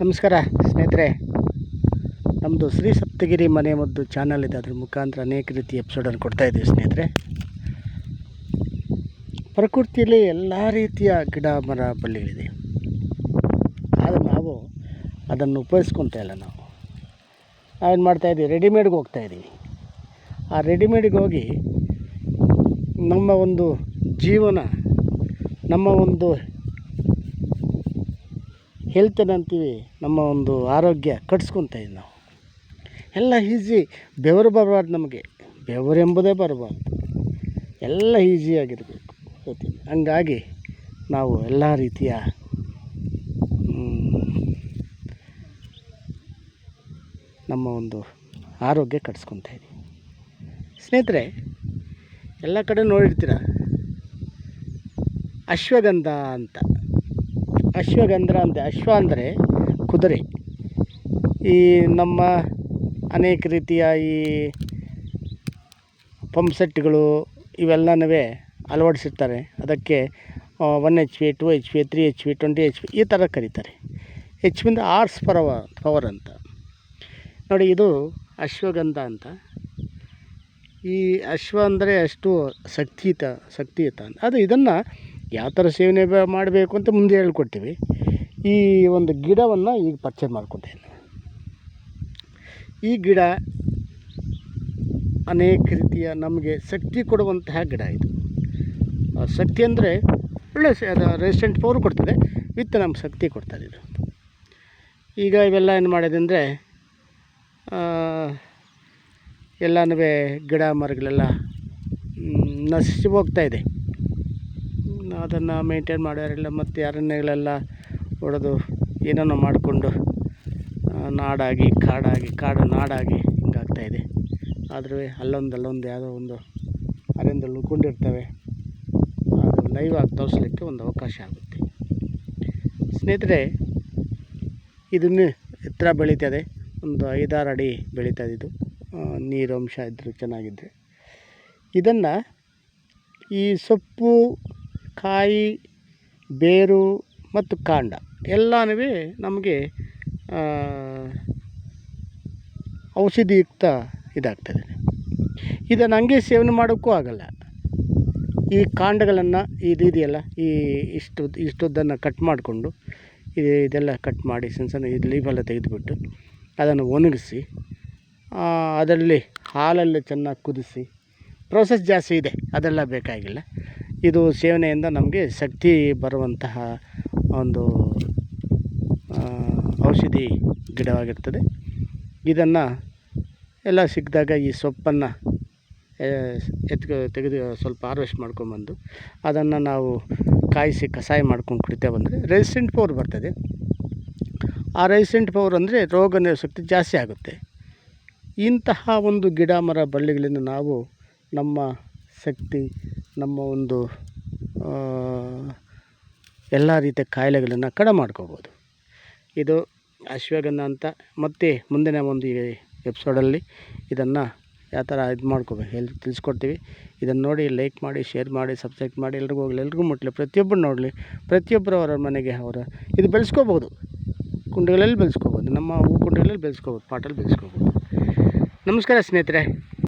ನಮಸ್ಕಾರ ಸ್ನೇಹಿತರೆ ನಮ್ಮದು ಶ್ರೀ ಸಪ್ತಗಿರಿ ಮನೆ ಮದ್ದು ಚಾನಲ್ ಇದೆ, ಅದ್ರ ಮುಖಾಂತರ ಅನೇಕ ರೀತಿ ಎಪಿಸೋಡನ್ನು ಕೊಡ್ತಾ ಇದ್ದೀವಿ ಸ್ನೇಹಿತರೆ. ಪ್ರಕೃತಿಯಲ್ಲಿ ಎಲ್ಲ ರೀತಿಯ ಗಿಡ, ಮರ, ಬಳ್ಳಿಗಳಿದೆ. ಆದರೆ ನಾವು ಅದನ್ನು ಉಪಯೋಗಿಸ್ಕೊತಾ ಇಲ್ಲ ನಾವು. ನಾವೇನು ಮಾಡ್ತಾಯಿದ್ದೀವಿ ರೆಡಿಮೇಡ್ಗೆ ಹೋಗ್ತಾ ಇದ್ದೀವಿ. ಆ ರೆಡಿಮೇಡ್ಗೆ ಹೋಗಿ ನಮ್ಮ ಒಂದು ಜೀವನ, ನಮ್ಮ ಒಂದು ಹೆಲ್ತ್ ಅಂತೀವಿ, ನಮ್ಮ ಒಂದು ಆರೋಗ್ಯ ಕಟ್ಸ್ಕೊತ ಇದ್ದೀವಿ ನಾವು. ಎಲ್ಲ ಈಸಿ ಬೆವರು ಬರಬಾರ್ದು ನಮಗೆ. ಬೆವರು ಎಂಬುದೇ ಬರಬಾರ್ದು. ಎಲ್ಲ ಈಸಿಯಾಗಿರಬೇಕು ಗೊತ್ತಿಲ್ಲ ಹಂಗಾಗಿ ನಾವು ಎಲ್ಲ ರೀತಿಯ ನಮ್ಮ ಒಂದು ಆರೋಗ್ಯ ಕಟ್ಸ್ಕೊತ ಇದ್ದೀವಿ ಸ್ನೇಹಿತರೆ, ಎಲ್ಲ ಕಡೆ ನೋಡಿರ್ತೀರ? ಅಶ್ವಗಂಧ ಅಂತ. ಅಶ್ವಗಂಧ ಅಂತ. ಅಶ್ವ ಅಂದರೆ ಕುದುರೆ. ಈ ನಮ್ಮ ಅನೇಕ ರೀತಿಯ ಈ ಪಂಪ್ ಸೆಟ್ಗಳು ಇವೆಲ್ಲನೂ ಅಳವಡಿಸಿರ್ತಾರೆ. ಅದಕ್ಕೆ one H P, two H P, three H P, twenty H P ಈ ಥರ ಕರೀತಾರೆ. ಎಚ್ ಪಿಂದ ಆರ್ಸ್ ಪರವ ಪವರ್ ಅಂತ. ನೋಡಿ, ಇದು ಅಶ್ವಗಂಧ ಅಂತ. ಈ ಅಶ್ವ ಅಂದರೆ ಅಷ್ಟು ಶಕ್ತಿಯುತ ಶಕ್ತಿಯುತ ಅದು ಇದನ್ನು ಯಾವ ಥರ ಸೇವನೆ ಮಾಡಬೇಕು ಅಂತ ಮುಂದೆ ಹೇಳ್ಕೊಡ್ತೀವಿ. ಈ ಒಂದು ಗಿಡವನ್ನು ಈಗ ಪರ್ಚೇಸ್ ಮಾಡ್ಕೊಟ್ಟೇನೆ ಈ ಗಿಡ ಅನೇಕ ರೀತಿಯ ನಮಗೆ ಶಕ್ತಿ ಕೊಡುವಂತಹ ಗಿಡ ಇದು. ಶಕ್ತಿ ಅಂದರೆ ಒಳ್ಳೆ ರೆಸಿಸ್ಟೆಂಟ್ ಪವರ್ ಕೊಡ್ತದೆ, ವಿತ್ ನಮ್ಮ ಶಕ್ತಿ ಕೊಡ್ತದೆ ಇದು. ಈಗ ಇವೆಲ್ಲ ಏನು ಮಾಡಿದೆ ಅಂದರೆ ಎಲ್ಲನೂ ಗಿಡ ಮರಗಳೆಲ್ಲ ನಶಿಸಿ ಇದೆ. ಅದನ್ನು ಮೇಂಟೈನ್ ಮಾಡೋರೆಲ್ಲ ಮತ್ತು ಅರಣ್ಯಗಳೆಲ್ಲ ಹೊಡೆದು ಏನೇನೋ ಮಾಡಿಕೊಂಡು ನಾಡಾಗಿ, ಕಾಡಾಗಿ, ಕಾಡು ನಾಡಾಗಿ ಹಿಂಗಾಗ್ತಾಯಿದೆ ಆದರೂ ಅಲ್ಲೊಂದು ಅಲ್ಲೊಂದು ಯಾವುದೋ ಒಂದು ಅರಣ್ಯದಲ್ಲಿ ಉಳ್ಕೊಂಡಿರ್ತವೆ ಅದು ಲೈವ್ ಆಗಿ ತೋರಿಸ್ಲಿಕ್ಕೆ ಒಂದು ಅವಕಾಶ ಆಗುತ್ತೆ. ಸ್ನೇಹಿತರೆ, ಇದನ್ನು ಎತ್ತರ ಬೆಳೀತದೆ. ಒಂದು ಐದಾರು ಅಡಿ ಬೆಳೀತದೆ ಇದು ನೀರು ಅಂಶ ಇದ್ದರೆ ಚೆನ್ನಾಗಿದ್ದರೆ ಇದನ್ನು ಈ ಸೊಪ್ಪು ಕಾಯಿ, ಬೇರು ಮತ್ತು ಕಾಂಡ ಎಲ್ಲನೂ ನಮಗೆ ಔಷಧಿಯುಕ್ತ ಇದಾಗ್ತದೆ. ಇದನ್ನು ಹಂಗೆ ಸೇವನೆ ಮಾಡೋಕ್ಕೂ ಆಗಲ್ಲ. ಈ ಕಾಂಡಗಳನ್ನು ಇದು ಇದೆಯಲ್ಲ ಈ ಇಷ್ಟು, ಇಷ್ಟುದ್ದನ್ನು ಕಟ್ ಮಾಡಿಕೊಂಡು ಇದು ಇದೆಲ್ಲ ಕಟ್ ಮಾಡಿ ಸಣ್ಣ ಸಣ್ಣ ಇದು ಲೀಫೆಲ್ಲ ತೆಗೆದುಬಿಟ್ಟು ಅದನ್ನು ಒಣಗಿಸಿ ಅದರಲ್ಲಿ ಹಾಲಲ್ಲಿ ಚೆನ್ನಾಗಿ ಕುದಿಸಿ ಪ್ರೋಸೆಸ್ ಜಾಸ್ತಿ ಇದೆ, ಅದೆಲ್ಲ ಬೇಕಾಗಿಲ್ಲ. ಇದು ಸೇವನೆಯಿಂದ ನಮಗೆ ಶಕ್ತಿ ಬರುವಂತಹ ಒಂದು ಔಷಧಿ ಗಿಡವಾಗಿರ್ತದೆ. ಇದನ್ನು ಎಲ್ಲ ಸಿಕ್ಕಿದಾಗ ಈ ಸೊಪ್ಪನ್ನು ಎತ್ಕೊ, ತೆಗೆದು ಸ್ವಲ್ಪ ಹಾರ್ವೆಸ್ಟ್ ಮಾಡ್ಕೊಂಬಂದು ಅದನ್ನು ನಾವು ಕಾಯಿಸಿ ಕಷಾಯ ಮಾಡ್ಕೊಂಡು ಕುಡಿತಾ ಬಂದರೆ ರೆಸಿಸ್ಟೆಂಟ್ ಪವರ್ ಬರ್ತದೆ. ಆ ರೆಸಿಸ್ಟೆಂಟ್ ಪವರ್ ಅಂದರೆ ರೋಗ ಶಕ್ತಿ ಜಾಸ್ತಿ ಆಗುತ್ತೆ. ಇಂತಹ ಒಂದು ಗಿಡ ಮರ ಬಳ್ಳಿಗಳಿಂದ ನಾವು ನಮ್ಮ ಶಕ್ತಿ ನಮ್ಮ ಒಂದು ಎಲ್ಲ ರೀತಿಯ ಕಾಯಿಲೆಗಳನ್ನು ಕಡಿಮೆ ಮಾಡ್ಕೋಬೋದು. ಇದು ಅಶ್ವಗಂಧ ಅಂತ, ಮತ್ತೆ ಮುಂದಿನ ಒಂದು ಎಪಿಸೋಡಲ್ಲಿ ಇದನ್ನು ಯಾವ ಥರ ಇದು ಮಾಡ್ಕೋಬೇಕು ಹೇಳಿ ತಿಳಿಸ್ಕೊಡ್ತೀವಿ. ಇದನ್ನು ನೋಡಿ ಲೈಕ್ ಮಾಡಿ ಶೇರ್ ಮಾಡಿ ಸಬ್ಸ್ಕ್ರೈಬ್ ಮಾಡಿ, ಎಲ್ರಿಗೂ ಹೋಗಲಿ, ಎಲ್ರಿಗೂ ಮುಟ್ಟಲಿ ಪ್ರತಿಯೊಬ್ಬರು ನೋಡಲಿ ಪ್ರತಿಯೊಬ್ಬರು ಅವರ ಮನೆಗೆ ಅವರ ಇದು ಬೆಳೆಸ್ಕೋಬೋದು. ಕುಂಡಗಳಲ್ಲಿ ಬೆಳೆಸ್ಕೋಬೋದು, ನಮ್ಮ ಹೂ ಕುಂಡಗಳಲ್ಲಿ ಬೆಳೆಸ್ಕೋಬೋದು ಪಾಟಲ್ಲಿ ಬೆಳೆಸ್ಕೋಬೋದು. ನಮಸ್ಕಾರ ಸ್ನೇಹಿತರೆ.